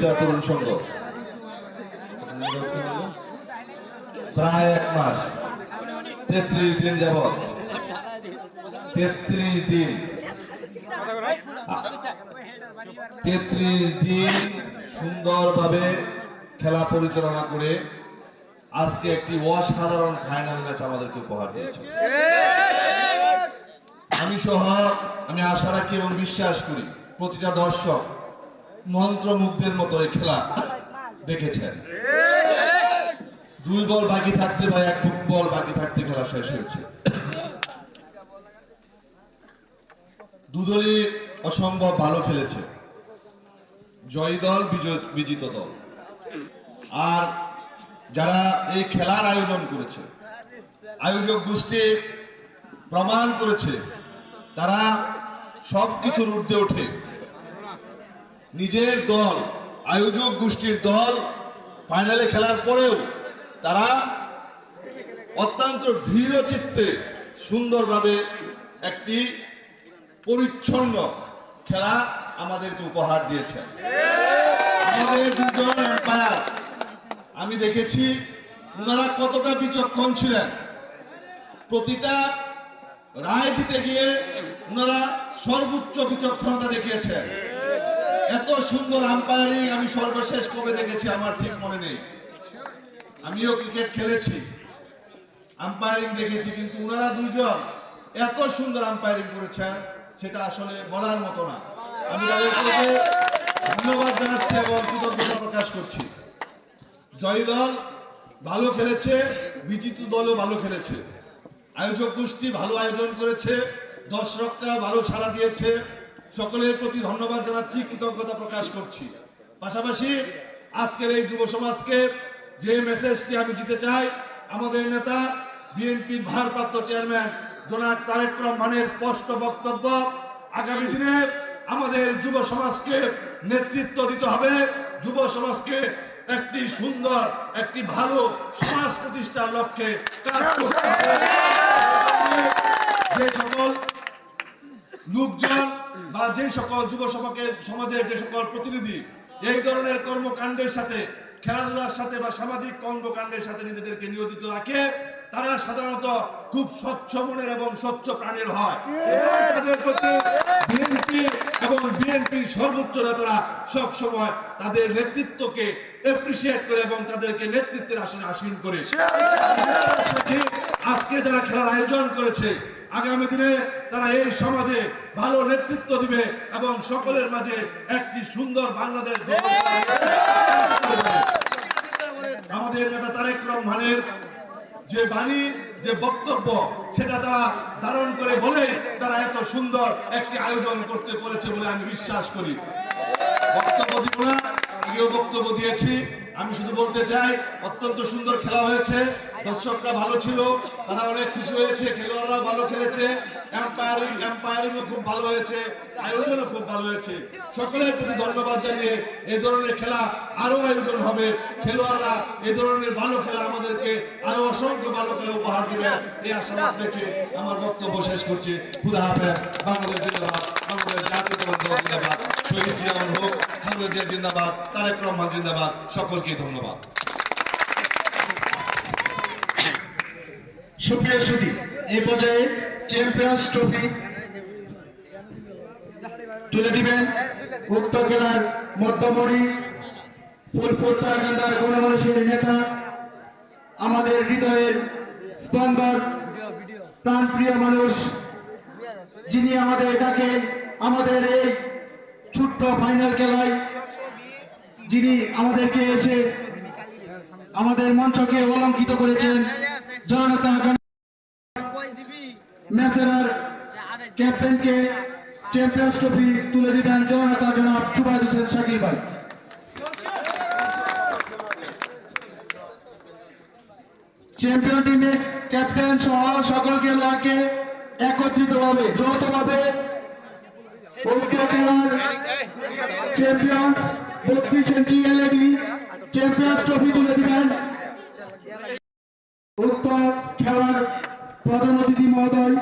Future তরুণ সংঘ। প্রায় এক মাস। তেত্রিশ দিন যাবৎ। তেত্রিশ দিন। তেত্রিশ দিন সুন্দরভাবে খেলা পরিচালনা করে আজকে একটি অসাধারণ ফাইনাল ম্যাচ আমাদেরকে উপহার দিয়েছে। আমি সহ আমি আশা রাখি এবং বিশ্বাস করি প্রতিটা দর্শক মন্ত্রমুগ্ধের মতো এই খেলা দেখেছেন? দুই বল বাকি থাকতে বা এক বল বাকি থাকতে খেলা শেষ হয়েছে। দুদলই অসম্ভব ভালো খেলেছে। জয়ী দল বিজিত দল। আর যারা এই খেলার আয়োজন করেছে, আয়োজক গোষ্ঠী প্রমাণ করেছে, তারা সব কিছুর ঊর্ধ্বে ওঠে। নিজের দল, আয়োজক গোষ্ঠীর দল ফাইনালে খেলার পরেও তারা অত্যন্ত দৃঢ় চিত্তে সুন্দরভাবে একটি পরিচ্ছন্ন খেলা আমাদেরকে উপহার দিয়েছেন। আমাদের দুজন এম্পায়ার আমি দেখেছি ওনারা কতটা বিচক্ষণ ছিলেন। প্রতিটা রায় দিতে গিয়ে ওনারা সর্বোচ্চ বিচক্ষণতা দেখিয়েছেন। এত সুন্দর আম্পায়ারিং আমি সর্বশেষ কবে দেখেছি আমার ঠিক মনে নেই। আমিও ক্রিকেট খেলেছি, আম্পায়ারিং দেখেছি, কিন্তু ওনারা দুইজন এত সুন্দর আম্পায়ারিং করেছেন, সেটা আসলে বলার মতো না। আমি তাদেরকে ধন্যবাদ জানাচ্ছি এবং কৃতজ্ঞতা প্রকাশ করছি। জয়ী দল ভালো খেলেছে, বিজিত দলও ভালো খেলেছে। আয়োজক গোষ্ঠী ভালো আয়োজন করেছে, দর্শকরা ভালো সাড়া দিয়েছে। সকলের প্রতি ধন্যবাদ জানাচ্ছি, কৃতজ্ঞতা প্রকাশ করছি। পাশাপাশি আজকের এই যুব সমাজকে যে মেসেজটি আমি দিতে চাই, আমাদের নেতা, বিএনপির ভারপ্রাপ্ত চেয়ারম্যান জনাব তারেক রহমানের স্পষ্ট বক্তব্য, আগামী দিনে আমাদের যুব সমাজকে নেতৃত্ব দিতে হবে। যুব সমাজকে একটি সুন্দর, একটি ভালো সমাজ প্রতিষ্ঠার লক্ষ্যে কাজ করতে হবে। যে সকল লোকজন বা যে সকল যুব সমাজের সমাজের যে সকল প্রতিনিধি, এই ধরনের কর্মকাণ্ডের সাথে, খেলাধুলার সাথে বা সামাজিক কর্মকাণ্ডের সাথে নিজেদেরকে নিয়োজিত রাখে, তারা সাধারণত খুব স্বচ্ছ মনের এবং স্বচ্ছ প্রাণের হয়। এবং বিএনপির সর্বোচ্চ নেতারা সব সময় তাদের নেতৃত্বকে এপ্রিসিয়েট করে এবং তাদেরকে নেতৃত্বের আসনে আসীন করে। আজকে যারা খেলার আয়োজন করেছে আগামী দিনে তারা এই সমাজে ভালো নেতৃত্ব দিবে এবং সকলের মাঝে একটি সুন্দর বাংলাদেশ আমাদের নেতা তারেক রহমানের যে বাণী, যে বক্তব্য, সেটা তারা ধারণ করে বলে তারা এত সুন্দর একটি আয়োজন করতে পেরেছে বলে আমি বিশ্বাস করি। বক্তব্য দিব না। আগেও বক্তব্য দিয়েছি। আমি শুধু বলতে চাই, অত্যন্ত সুন্দর খেলা হয়েছে। দর্শকরা ভালো ছিল, তারা অনেক খুশি হয়েছে খেলোয়াড়রা ভালো খেলেছে। এম্পায়ারিং এম্পায়ারিংও খুব ভালো হয়েছে, আয়োজনও খুব ভালো হয়েছে। সকলের প্রতি ধন্যবাদ জানিয়ে এই ধরনের খেলা আরও আয়োজন হবে। খেলোয়াড়রা এই ধরনের ভালো খেলা আমাদেরকে আরও অসংখ্য ভালো খেলা উপহার দিবে। এই আশাবাদ রেখে আমার বক্তব্য শেষ করছি। খুদা হাফেজ, বাংলাদেশ জিন্দাবাদ, বাংলাদেশ দল শহীদ জিয়াউল হোক জিয়া জিন্দাবাদ, তারেক রহমান জিন্দাবাদ, সকলকে ধন্যবাদ। সুপ্রিয় সুদী এই পর্যায়ে চ্যাম্পিয়ন্স ট্রফি তুলে দিবেন উক্ত খেলার মধ্যমণি, ফুলপুর তারাকান্দার গণমানুষের নেতা, আমাদের হৃদয়ের স্পন্দন, প্রাণপ্রিয় মানুষ, যিনি আমাদের ডাকে আমাদের এই ছোট্ট ফাইনাল খেলায় যিনি আমাদেরকে এসে আমাদের মঞ্চকে অলঙ্কিত করেছেন জনতা জন ক্যাপ্টেনকে চ্যাম্পিয়ন্স ট্রফি তুলে দিবেন জনতা জনাব জুবাইদ হোসেন শাকিল ভাই চ্যাম্পিয়ন টিমের ক্যাপ্টেন সহ সকল খেলোয়াড়কে একত্রিতভাবে যৌথভাবে চ্যাম্পিয়ন্স বত্রিশ ইঞ্চি এলইডি চ্যাম্পিয়ন্স ট্রফি তুলে দিবেন। উক্ত খেলার প্রধান অতিথি মহোদয়।